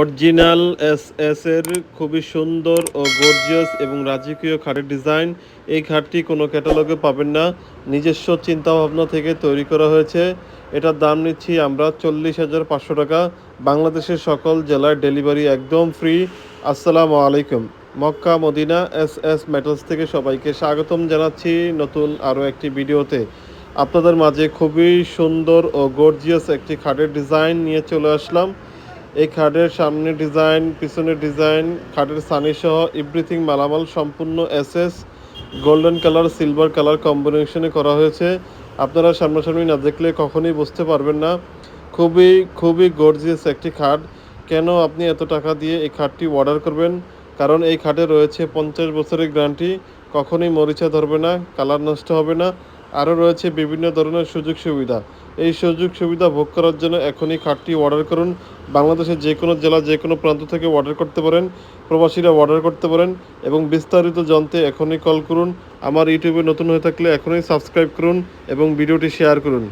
Original S S এর খুবই সুন্দর ও গর্জিয়াস এবং রাজকীয় খাটের ডিজাইন। এই খাটটি কোনো ক্যাটালগে পাবেন না। নিজস্ব চিন্তা ভাবনা থেকে তৈরি করা হয়েছে। এটার দাম নিচ্ছি আমরা চল্লিশ হাজার পাঁচশো টাকা। বাংলাদেশের সকল জেলায় ডেলিভারি একদম ফ্রি। আসসালামু আলাইকুম। Mecca, Medina, S S metals থেকে সবাইকে স্বাগতম জানাচ্ছি নতুন আরও একটি ভিডিওতে। আপনাদের মাঝে খুবই সুন্দর ও গর্জিয়াস একটি খাটের ডিজাইন নিয়ে চলে আসলাম। এই খাটের সামনে ডিজাইন পিছনের ডিজাইন, খাটের সানি সহ এভরিথিং মালামাল সম্পূর্ণ SS golden colour silver colour কম্বিনেশনে করা হয়েছে। আপনারা সামনাসামনি না দেখলে কখনোই বুঝতে পারবেন না। খুবই খুবই গর্জিয়াস একটি খাট। কেন আপনি এত টাকা দিয়ে এই খাটটি অর্ডার করবেন? কারণ এই খাটে রয়েছে পঞ্চাশ বছরের গ্যারান্টি কখনোই মরিচা ধরবে না কালার নষ্ট হবে না। আরও রয়েছে বিভিন্ন ধরনের সুযোগ সুবিধা। এই সুযোগ সুবিধা ভোগ করার জন্য এখনই খাটটি অর্ডার করুন। বাংলাদেশের যে কোনো জেলা, যে কোনো প্রান্ত থেকে অর্ডার করতে পারেন, প্রবাসীরা অর্ডার করতে পারেন এবং বিস্তারিত জানতে এখনই কল করুন। আমার ইউটিউবে নতুন হয়ে থাকলে এখনই সাবস্ক্রাইব করুন এবং ভিডিওটি শেয়ার করুন।